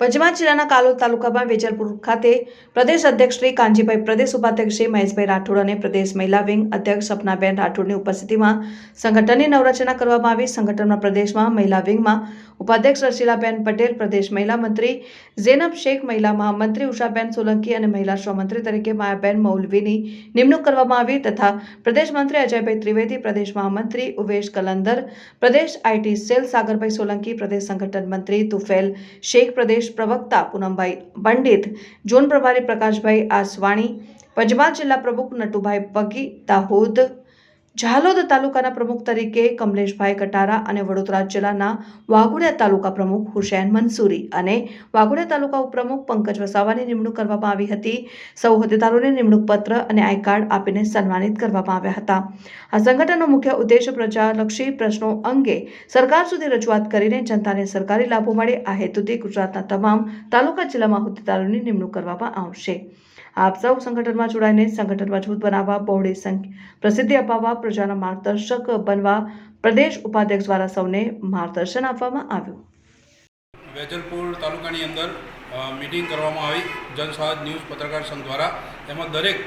પંચમહાલ જિલ્લાના કાલોલ તાલુકામાં વેજલપુર ખાતે પ્રદેશ અધ્યક્ષ શ્રી કાનજીભાઈ પ્રદેશ, ઉપાધ્યક્ષ શ્રી મહેશભાઈ રાઠોડ અને પ્રદેશ મહિલા વિંગ અધ્યક્ષ સપનાબેન રાઠોડની ઉપસ્થિતિમાં સંગઠનની નવરચના કરવામાં આવી. સંગઠનના પ્રદેશમાં મહિલા વિંગમાં ઉપાધ્યક્ષ રસીલાબેન પટેલ, પ્રદેશ મહિલા મંત્રી ઝેનબ શેખ મહિલા મહામંત્રી ઉષાબેન સોલંકી અને મહિલા સ્વમંત્રી તરીકે માયાબેન મૌલવીની નિમણૂક કરવામાં આવી તથા પ્રદેશ મંત્રી અજયભાઈ ત્રિવેદી, પ્રદેશ મહામંત્રી ઉવેશ કલંદર, પ્રદેશ આઈટી સેલ સાગરભાઈ સોલંકી, પ્રદેશ સંગઠન મંત્રી તુફેલ શેખ, પ્રદેશ પ્રવક્તા પૂનમભાઈ પંડિત ઝોન પ્રભારી પ્રકાશભાઈ આસવાણી પંચમહાલ જિલ્લા પ્રમુખ નટુભાઈ પગી દાહોદ ઝાલોદ તાલુકાના પ્રમુખ તરીકે કમલેશભાઈ કટારા અને વડોદરા જિલ્લાના વાઘોડિયા તાલુકા પ્રમુખ હુસૈન મંસૂરી અને વાઘોડિયા તાલુકા ઉપપ્રમુખ પંકજ વસાવાની નિમણૂક કરવામાં આવી હતી. સૌ હોદ્દેદારોને નિમણૂક પત્ર અને આઈ કાર્ડ આપીને સન્માનિત કરવામાં આવ્યા હતા. આ સંગઠનનો મુખ્ય ઉદ્દેશ પ્રજાલક્ષી પ્રશ્નો અંગે સરકાર સુધી રજૂઆત કરીને જનતાને સરકારી લાભો મળે. આ હેતુથી ગુજરાતના તમામ તાલુકા જિલ્લામાં હોદ્દેદારોની નિમણૂક કરવામાં આવશે. આપ સૌ સંગઠનમાં જોડાઈને સંગઠન મજબૂત બનાવવા, બહોળી સંખ્યા પ્રસિદ્ધિ અપાવવા, પ્રજાના માર્ગદર્શક બનવા, પ્રદેશ ઉપાધ્યક્ષ દ્વારા સૌને માર્ગદર્શન આપવામાં આવ્યું. વેજલપુર તાલુકાની અંદર મિટિંગ કરવામાં આવી જનસાદ ન્યૂઝ પત્રકાર સંઘ દ્વારા. એમાં દરેક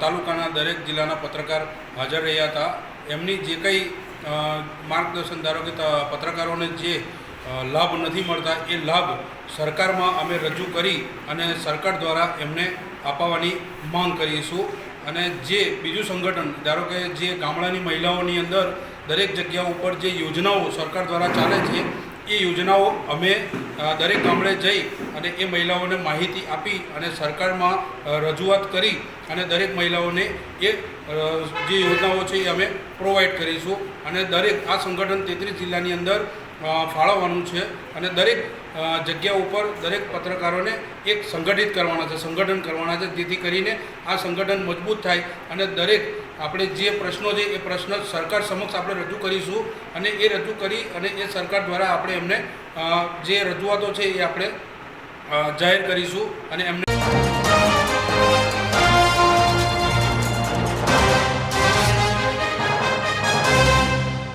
તાલુકાના દરેક જિલ્લાના પત્રકાર હાજર રહ્યા હતા. એમની જે કંઈ માર્ગદર્શન ધારો કે પત્રકારોને જે લાભ નથી મળતા, એ લાભ સરકારમાં અમે રજૂ કરી અને સરકાર દ્વારા એમને અપાવવાની માંગ કરીશું અને જે બીજું સંગઠન, ધારો કે જે ગામડાની મહિલાઓની અંદર દરેક જગ્યા ઉપર જે યોજનાઓ સરકાર દ્વારા ચાલે છે, એ યોજનાઓ અમે દરેક ગામડે જઈ અને એ મહિલાઓને માહિતી આપી અને સરકારમાં રજૂઆત કરી અને દરેક મહિલાઓને એ જે યોજનાઓ છે એ અમે પ્રોવાઈડ કરીશું અને દરેક આ સંગઠન તેત્રીસ જિલ્લાની અંદર ફાળવવાનું છે અને દરેક જગ્યા ઉપર દરેક પત્રકારોને એક સંગઠિત કરવાના છે, સંગઠન કરવાના છે, જેથી કરીને આ સંગઠન મજબૂત થાય અને દરેક આપણે જે પ્રશ્નો છે એ પ્રશ્ન સરકાર સમક્ષ આપણે રજૂ કરીશું અને એ રજૂ કરી અને એ સરકાર દ્વારા આપણે એમને જે રજૂઆતો છે એ આપણે જાહેર કરીશું અને એમને